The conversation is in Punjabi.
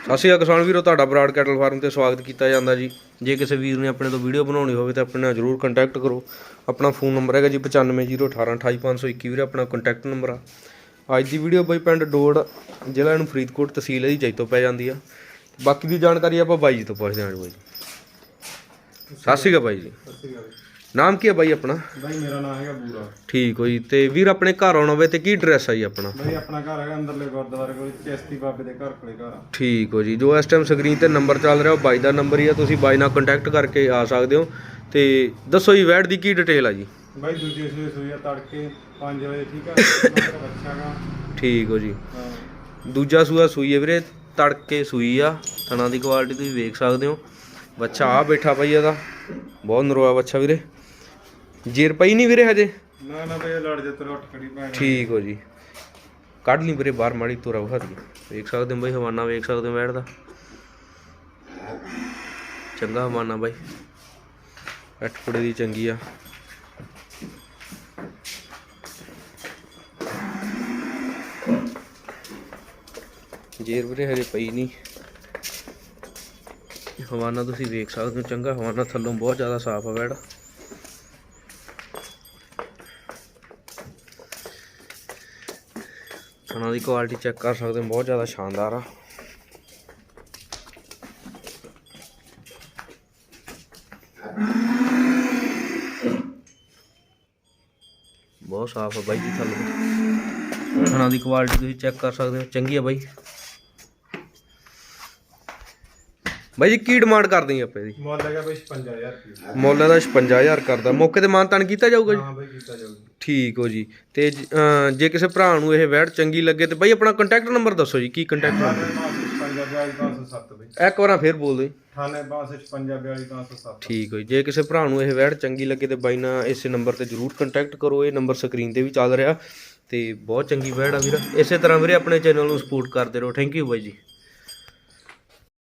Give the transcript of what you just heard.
ਸਤਿ ਸ਼੍ਰੀ ਅਕਾਲ ਕਿਸਾਨ ਵੀਰੋ, ਤੁਹਾਡਾ ਬਰਾਡ ਕੈਟਲ ਫਾਰਮ ਤੇ ਸਵਾਗਤ ਕੀਤਾ ਜਾਂਦਾ ਜੀ। ਜੇ ਕਿਸੇ ਵੀਰ ਨੇ ਆਪਣੇ ਤੋਂ ਵੀਡੀਓ ਬਣਾਉਣੀ ਹੋਵੇ ਤਾਂ ਆਪਣੇ ਨਾਲ ਜਰੂਰ ਕੰਟੈਕਟ ਕਰੋ। ਆਪਣਾ ਫੋਨ ਨੰਬਰ ਹੈਗਾ ਜੀ 9501882521 ਵੀਰੇ, ਆਪਣਾ ਕੰਟੈਕਟ ਨੰਬਰ ਆ। ਅੱਜ ਦੀ ਵੀਡੀਓ ਬਾਈ ਪਿੰਡ ਡੋੜ ਜ਼ਿਲ੍ਹਾ ਨੂੰ ਫਰੀਦਕੋਟ ਤਹਿਸੀਲ ਹੈ ਜੀ ਜੈਤੋ ਪੈ ਜਾਂਦੀ ਆ। ਬਾਕੀ ਦੀ ਜਾਣਕਾਰੀ ਆਪਾਂ ਬਾਈ ਜੀ ਤੋਂ ਪੁੱਛਦੇ ਹਾਂ ਜੀ ਬਾਈ ਜੀ। ਸਤਿ ਸ਼੍ਰੀ ਅਕਾਲ ਬਾਈ ਜੀ। ਨਾਮ ਕੀ ਹੈ ਬਾਈ ਆਪਣਾ? ਬਾਈ ਮੇਰਾ ਨਾਮ ਹੈਗਾ ਬੂਰਾ। ਠੀਕ ਹੋ ਜੀ ਤੇ ਵੀਰ ਆਪਣੇ ਘਰ ਆਉਣਾ ਹੋਵੇ ਤੇ ਕੀ ਐਡਰੈਸ ਆ ਜੀ ਆਪਣਾ? ਬਾਈ ਆਪਣਾ ਘਰ ਹੈਗਾ ਅੰਦਰਲੇ ਗੁਰਦੁਆਰੇ ਕੋਲ ਚੇਸਤੀ ਬਾਬੇ ਦੇ ਘਰ ਕੋਲੇ ਘਰ ਆ। ਠੀਕ ਹੋ ਜੀ ਜੋ ਇਸ ਟਾਈਮ ਸਕਰੀਨ ਤੇ ਨੰਬਰ ਚੱਲ ਰਿਹਾ ਉਹ ਬਾਈ ਦਾ ਨੰਬਰ ਹੀ ਆ ਤੁਸੀਂ ਬਾਈ ਨਾਲ ਕੰਟੈਕਟ ਕਰਕੇ ਆ ਸਕਦੇ ਹੋ। ਤੇ ਦੱਸੋ ਜੀ ਵੈਟ ਦੀ ਕੀ ਡਿਟੇਲ ਆ ਜੀ? ਬਾਈ ਦੂਜੇ ਸੂਏ ਸੂਈ ਆ ਤੜਕੇ 5 ਵਜੇ ਠੀਕ ਆ? ਮੇਰਾ ਬੱਚਾ ਗਾ ਠੀਕ ਹੋ ਜੀ। ਦੂਜਾ ਸੂਆ ਸੂਈ ਹੈ ਵੀਰੇ ਤੜਕੇ ਸੂਈ ਆ ਥਣਾ ਦੀ ਕੁਆਲਿਟੀ ਤੁਸੀਂ ਵੇਖ ਸਕਦੇ ਹੋ। ਬੱਚਾ ਆ ਬੈਠਾ ਪਈ ਇਹਦਾ ਬਹੁਤ ਨਰੋਆ ਬੱਚਾ ਵੀਰੇ। ਜੇਰ ਪਈ ਨਹੀਂ ਵੀਰੇ ਹਜੇ? ਨਾ ਨਾ ਬਾਈ ਲੜ ਜੇ ਤੇਰੇ ਉੱਠ ਖੜੀ ਭੈਣ। ਠੀਕ ਹੋ ਜੀ। ਕੱਢ ਲਈ ਵੀਰੇ ਬਾਹਰ ਮਾੜੀ ਤੋਰਾ ਵਿਖਾ ਦੀ। ਵੇਖ ਸਕਦੇ ਹੋ ਬਾਈ ਹਵਾਨਾ ਵੇਖ ਸਕਦੇ ਹੋ ਦਾ। ਚੰਗਾ ਹਵਾਨਾ ਬਾਈ। ਅੱਠ ਕੁੜੇ ਦੀ ਚੰਗੀ ਆ। ਜੇਰ ਵੀਰੇ ਹਜੇ ਪਈ ਨਹੀਂ। ਹਵਾਨਾ ਤੁਸੀਂ ਵੇਖ ਸਕਦੇ ਹੋ ਚੰਗਾ ਹਵਾਨਾ ਥੱਲੋਂ ਬਹੁਤ ਜ਼ਿਆਦਾ ਸਾਫ਼ ਆ ਵੈੜ ਥਣਾ ਦੀ ਕੁਆਲਿਟੀ ਚੈੱਕ ਕਰ ਸਕਦੇ ਹੋ ਬਹੁਤ ਜ਼ਿਆਦਾ ਸ਼ਾਨਦਾਰ ਆ। ਬਹੁਤ ਸਾਫ਼ ਆ ਬਾਈ ਜੀ ਥੱਲੇ। ਥਣਾ ਦੀ ਕੁਆਲਿਟੀ ਤੁਸੀਂ ਚੈੱਕ ਕਰ ਸਕਦੇ ਹੋ ਚੰਗੀ ਆ ਬਾਈ। ਬਾਈ ਜੀ ਕੀ ਡਿਮਾਂਡ ਕਰਦੇ ਆ ਆਪੇ ਦੀ ਮੁੱਲ ਹੈਗਾ ਬਾਈ 55000 ਰੁਪਏ। ਮੁੱਲ ਇਹਦਾ 55000 ਕਰਦਾ। ਮੌਕੇ ਤੇ ਮਾਨਤਾਨ ਕੀਤਾ ਜਾਊਗਾ ਜੀ? ਹਾਂ ਬਾਈ ਕੀਤਾ ਜਾਊਗੀ। ਠੀਕ ਹੋ ਜੀ। ਤੇ ਜ- ਕਿਸੇ ਭਰਾ ਨੂੰ ਇਹ ਵੈਟ ਚੰਗੀ ਲੱਗੇ ਤੇ ਬਾਈ ਆਪਣਾ ਕੰਟੈਕਟ ਨੰਬਰ ਦੱਸੋ ਜੀ ਕੀ ਕੰਟੈਕਟ ਨੰਬਰ 9555 ਬਾਈ ਇੱਕ ਵਾਰਾਂ ਫੇਰ ਬੋਲ ਦਿਓ ਜੀ। 9855 ਠੀਕ ਹੋ ਜੀ। ਜੇ ਕਿਸੇ ਭਰਾ ਨੂੰ ਇਹ ਵੈਟ ਚੰਗੀ ਲੱਗੇ ਤੇ ਬਾਈ ਨਾਲ ਇਸੇ ਨੰਬਰ ਤੇ ਜਰੂਰ ਕੰਟੈਕਟ ਕਰੋ। ਇਹ ਨੰਬਰ ਸਕਰੀਨ ਤੇ ਵੀ ਚੱਲ ਰਿਹਾ। ਤੇ ਬਹੁਤ ਚੰਗੀ ਵੈਟ ਆ ਵੀਰ। ਇਸੇ ਤਰ੍ਹਾਂ ਵੀਰੇ ਆਪਣੇ ਚੈਨਲ ਨੂੰ ਸਪੋਰਟ ਕਰਦੇ ਰਹੋ। ਥੈਂਕ ਯੂ ਬਾਈ ਜੀ।